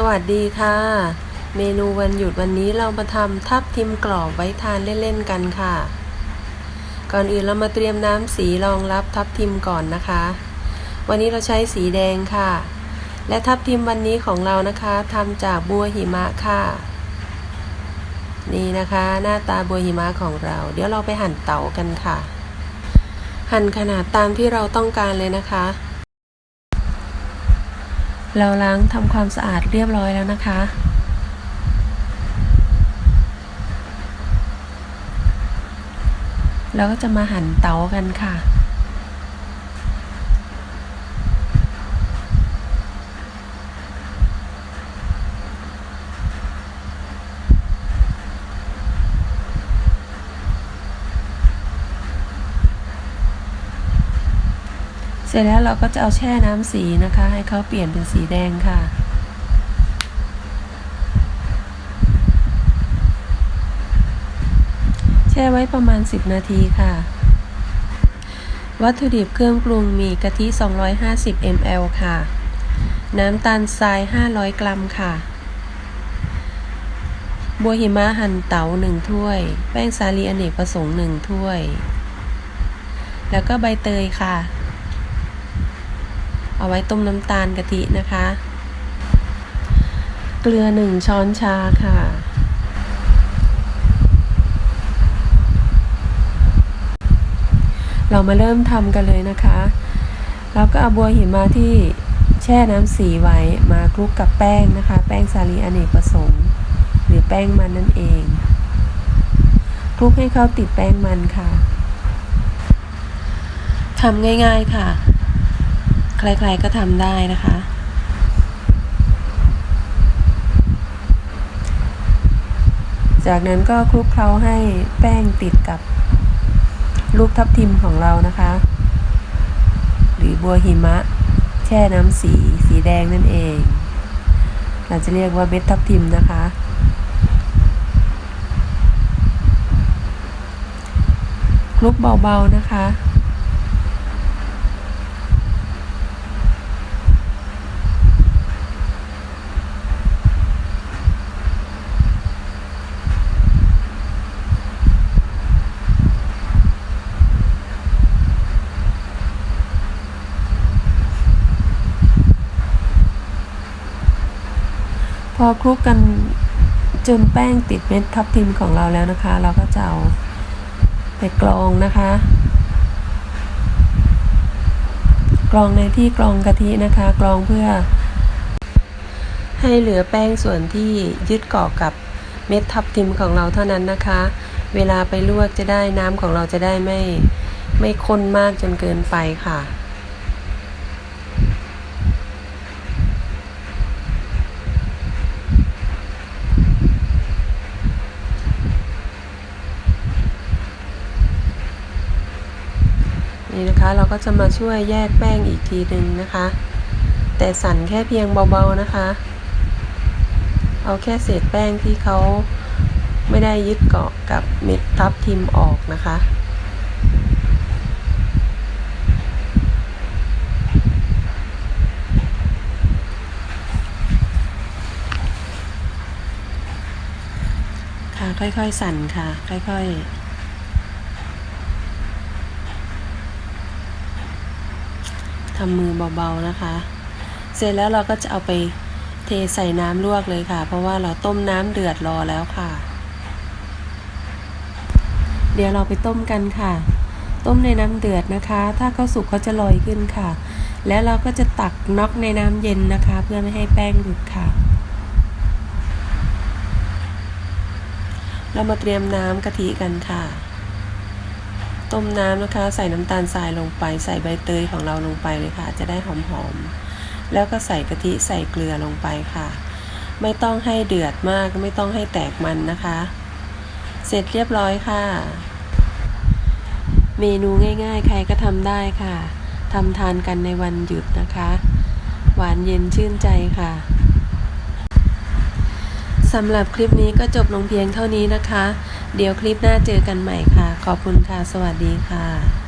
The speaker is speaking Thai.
สวัสดีค่ะ เมนูวันหยุดวันนี้เรามาทำทับทิมกรอบไว้ทานเล่นๆกันค่ะ ก่อนอื่นเรามาเตรียมน้ำสีรองรับทับทิมก่อนนะคะ วันนี้เราใช้สีแดงค่ะ และทับทิมวันนี้ของเรานะคะทำจากบัวหิมะค่ะ นี่นะคะ หน้าตาบัวหิมะของเรา เดี๋ยวเราไปหั่นเต๋ากันค่ะ หั่นขนาดตามที่เราต้องการเลยนะคะ เราล้างทำความสะอาดเรียบร้อยแล้วนะคะ เราก็จะมาหั่นเตากันค่ะ เสร็จแล้วเราก็จะเอาแช่น้ำสีนะคะ ให้เขาเปลี่ยนเป็นสีแดงค่ะ แช่ไว้ประมาณ 10 นาทีค่ะ วัตถุดิบเครื่องปรุงมีกะทิ 250 ml ค่ะ น้ำตาลทราย 500 กรัมค่ะ บัวหิมะหั่นเต๋า1ถ้วย แป้งสาลีอเนกประสงค์1ถ้วย แล้วก็ใบเตยค่ะ เอาไว้ต้มน้ำตาลกะทินะคะ เกลือ1ช้อนชาค่ะ เรามาเริ่มทำกันเลยนะคะเราก็เอาบัวหิมะที่แช่น้ำสีไว้มาคลุกกับแป้งนะคะ แป้งสาลีอเนกประสงค์ หรือแป้งมันนั่นเองคลุกให้เข้าติดแป้งมันค่ะทำง่ายๆค่ะ ใครๆก็ทำได้นะคะ จากนั้นก็คลุกเคล้าให้แป้งติดกับลูกทับทิมของเรานะคะ หรือบัวหิมะ แช่น้ำสีสีแดงนั่นเอง เราจะเรียกว่าเม็ดทับทิมนะคะ คลุกเบาๆนะคะ พอคลุกกันจนแป้งติดเม็ดทับทิมของเราแล้วนะคะ เราก็จะเอาไปกรองนะคะ กรองในที่กรองกะทินะคะ กรองเพื่อ ให้เหลือแป้งส่วนที่ยึดเกาะกับเม็ดทับทิมของเราเท่านั้นนะคะ เวลาไปลวกจะได้น้ำของเราจะได้ไม่ไม่ข้นมากจนเกินไปค่ะ นี่นะคะเราก็จะมาช่วยแยกแป้งอีกทีหนึ่งนะคะ แต่สั่นแค่เพียงเบาๆนะคะ เอาแค่เศษแป้งที่เขาไม่ได้ยึดเกาะกับเม็ดทับทิมออกนะคะค่ะค่อยๆสั่นค่ะ ค่อยๆ ทำมือเบาๆนะคะ เสร็จแล้วเราก็จะเอาไปเทใส่น้ำลวกเลยค่ะ เพราะว่าเราต้มน้ำเดือดรอแล้วค่ะ เดี๋ยวเราไปต้มกันค่ะ ต้มในน้ำเดือดนะคะ ถ้าเขาสุกเขาจะลอยขึ้นค่ะ แล้วเราก็จะตักน็อกในน้ำเย็นนะคะ เพื่อไม่ให้แป้งหลุดค่ะ เรามาเตรียมน้ำกะทิกันค่ะ ต้มน้ำนะคะ ใส่น้ำตาลทรายลงไป ใส่ใบเตยของเราลงไปเลยค่ะ จะได้หอมๆ แล้วก็ใส่กะทิใส่เกลือลงไปค่ะ ไม่ต้องให้เดือดมากไม่ต้องให้แตกมันนะคะ เสร็จเรียบร้อยค่ะ เมนูง่ายๆ ใครก็ทำได้ค่ะทำทานกันในวันหยุดนะคะ หวานเย็นชื่นใจค่ะ สำหรับคลิปนี้ก็จบลงเพียงเท่านี้นะคะ เดี๋ยวคลิปหน้าเจอกันใหม่ค่ะ ขอบคุณค่ะ สวัสดีค่ะ